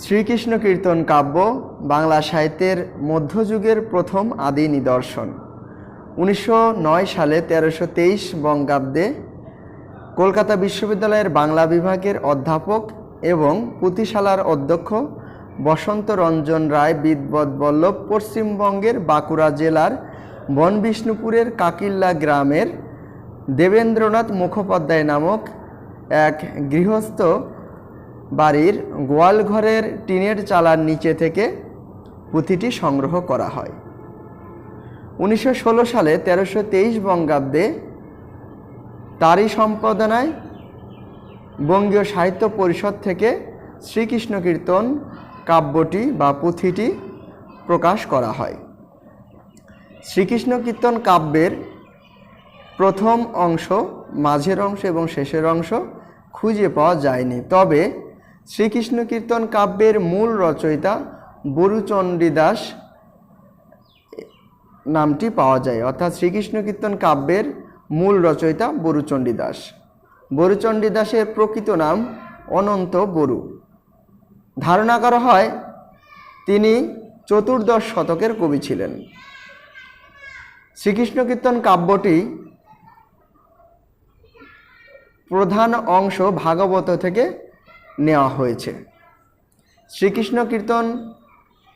শ্রীকৃষ্ণ কীর্তন কাব্য, বাংলা সাহিত্যের মধ্যযুগের প্রথম আদি নিদর্শন। উনিশশো নয় সালে তেরোশো তেইশ বঙ্গাব্দে কলকাতা বিশ্ববিদ্যালয়ের বাংলা বিভাগের অধ্যাপক এবং পুঁথিশালার অধ্যক্ষ বসন্ত রঞ্জন রায় বিদ্বৎ বল্লভ পশ্চিমবঙ্গের বাঁকুড়া জেলার বনবিষ্ণুপুরের কাকিল্লা গ্রামের দেবেন্দ্রনাথ মুখোপাধ্যায় নামক এক গৃহস্থ বাড়ির গোয়ালঘরের টিনের চালার নিচে থেকে পুঁথিটি সংগ্রহ করা হয়। উনিশশো ষোলো সালে তেরোশো তেইশ বঙ্গাব্দে তারই সম্পাদনায় বঙ্গীয় সাহিত্য পরিষদ থেকে শ্রীকৃষ্ণ কীর্তন কাব্যটি বা পুঁথিটি প্রকাশ করা হয়। শ্রীকৃষ্ণ কীর্তন কাব্যের প্রথম অংশ, মাঝের অংশ এবং শেষের অংশ খুঁজে পাওয়া যায়নি। তবে শ্রীকৃষ্ণ কীর্তন কাব্যের মূল রচয়িতা বরুচণ্ডী দাস নামটি পাওয়া যায়। অর্থাৎ শ্রীকৃষ্ণ কীর্তন কাব্যের মূল রচয়িতা বরুচণ্ডী দাস। বরুচণ্ডী দাসের প্রকৃত নাম অনন্ত বরু। ধারণা করা হয়, তিনি চতুর্দশ শতকের কবি ছিলেন। শ্রীকৃষ্ণ কীর্তন কাব্যটি প্রধান অংশ ভাগবত থেকে নেওয়া হয়েছে। শ্রীকৃষ্ণ কীর্তন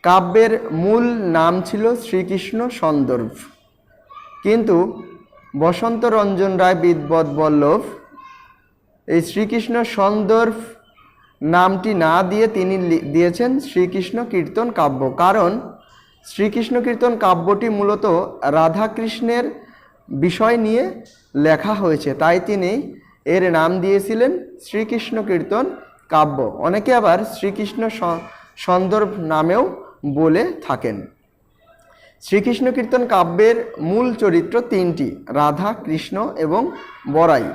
কাব্যের মূল নাম ছিল শ্রীকৃষ্ণ সন্দর্ভ। কিন্তু বসন্ত রঞ্জন রায় বিদ্বৎ বল্লভ এই শ্রীকৃষ্ণ সন্দর্ভ নামটি না দিয়ে তিনি দিয়েছেন শ্রীকৃষ্ণ কীর্তন কাব্য। কারণ শ্রীকৃষ্ণ কীর্তন কাব্যটি মূলত রাধাকৃষ্ণের বিষয় নিয়ে লেখা হয়েছে। তাই তিনি এর নাম দিয়েছিলেন শ্রীকৃষ্ণ কীর্তন কাব্য। অনেকে আবার শ্রীকৃষ্ণ সন্দর্ভ নামেও বলে থাকেন। শ্রীকৃষ্ণ কীর্তন কাব্যের মূল চরিত্র তিনটি, রাধা, কৃষ্ণ এবং বরাই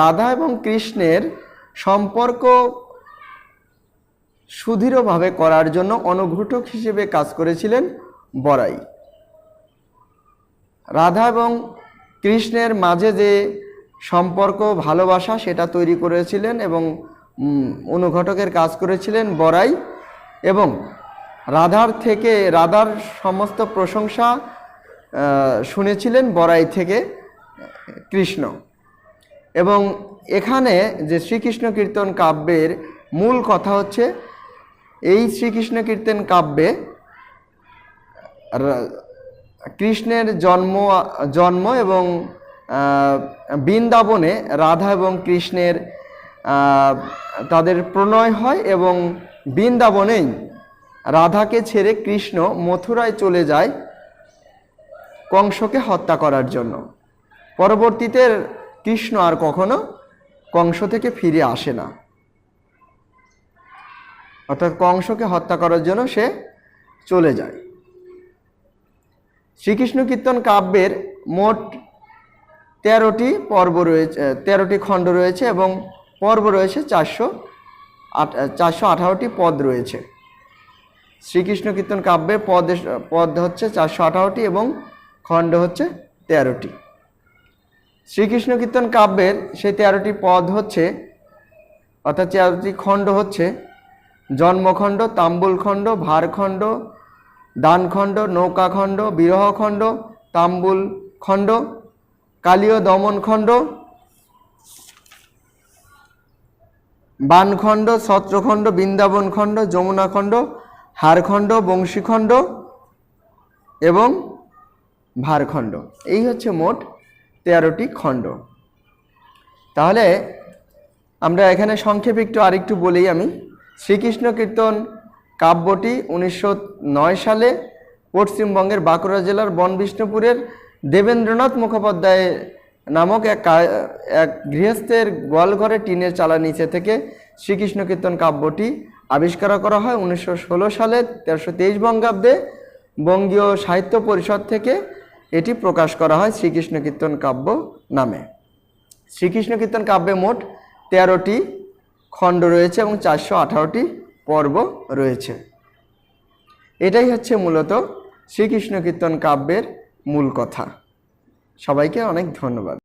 রাধা এবং কৃষ্ণের সম্পর্ক সুদৃঢ়ভাবে করার জন্য অনুঘটক হিসেবে কাজ করেছিলেন বরাই রাধা এবং কৃষ্ণের মাঝে যে সম্পর্ক, ভালোবাসা, সেটা তৈরি করেছিলেন এবং অনুঘটকের কাজ করেছিলেন বরাই এবং রাধার থেকে, রাধার সমস্ত প্রশংসা শুনেছিলেন বরাই থেকে কৃষ্ণ। এবং এখানে যে শ্রীকৃষ্ণ কীর্তন কাব্যের মূল কথা হচ্ছে, এই শ্রীকৃষ্ণ কীর্তন কাব্যে কৃষ্ণের জন্ম জন্ম এবং বৃন্দাবনে রাধা এবং কৃষ্ণের তাদের প্রণয় হয় এবং বৃন্দাবনেই রাধাকে ছেড়ে কৃষ্ণ মথুরায় চলে যায় কংসকে হত্যা করার জন্য। পরবর্তীতে কৃষ্ণ আর কখনো কংস থেকে ফিরে আসে না। অর্থাৎ কংসকে হত্যা করার জন্য সে চলে যায়। শ্রীকৃষ্ণ কীর্তন কাব্যের মোট তেরোটি পর্ব রয়েছে, তেরোটি খণ্ড রয়েছে এবং পর্ব রয়েছে চারশো চারশো আঠারোটি পদ রয়েছে। শ্রীকৃষ্ণ কীর্তন কাব্যের পদ পদ হচ্ছে চারশো আঠারোটি এবং খণ্ড হচ্ছে তেরোটি। শ্রীকৃষ্ণ কীর্তন কাব্যের সেই তেরোটি পদ হচ্ছে, অর্থাৎ তেরোটি খণ্ড হচ্ছে জন্মখণ্ড, তাম্বুলখণ্ড, ভারখণ্ড, দানখণ্ড, নৌকাখণ্ড, বিরহখণ্ড তাম্বুল খণ্ড কালীয় দমন খণ্ড বানখণ্ড, ছত্রখণ্ড বৃন্দাবন খণ্ড যমুনা খণ্ড হারখণ্ড, বংশীখণ্ড এবং ভারখণ্ড। এই হচ্ছে মোট তেরোটি খণ্ড। তাহলে আমরা এখানে সংক্ষেপে একটু আরেকটু বলেই আমি। শ্রীকৃষ্ণ কীর্তন কাব্যটি উনিশশো নয় সালে পশ্চিমবঙ্গের বাঁকুড়া জেলার বনবিষ্ণুপুরের দেবেন্দ্রনাথ মুখোপাধ্যায় নামক এক এক গৃহস্থের গোয়ালঘরে টিনের চালা নিচে থেকে শ্রীকৃষ্ণ কীর্তন কাব্যটি আবিষ্কার করা হয় উনিশশো ষোলো সালে তেরোশো তেইশ বঙ্গাব্দে। বঙ্গীয় সাহিত্য পরিষদ থেকে এটি প্রকাশ করা হয় শ্রীকৃষ্ণ কীর্তন কাব্য নামে। শ্রীকৃষ্ণ কীর্তন কাব্যে মোট তেরোটি খণ্ড রয়েছে এবং চারশো আঠারোটি পর্ব রয়েছে। এটাই হচ্ছে মূলত শ্রীকৃষ্ণ কীর্তন কাব্যের মূল কথা। সবাইকে অনেক ধন্যবাদ।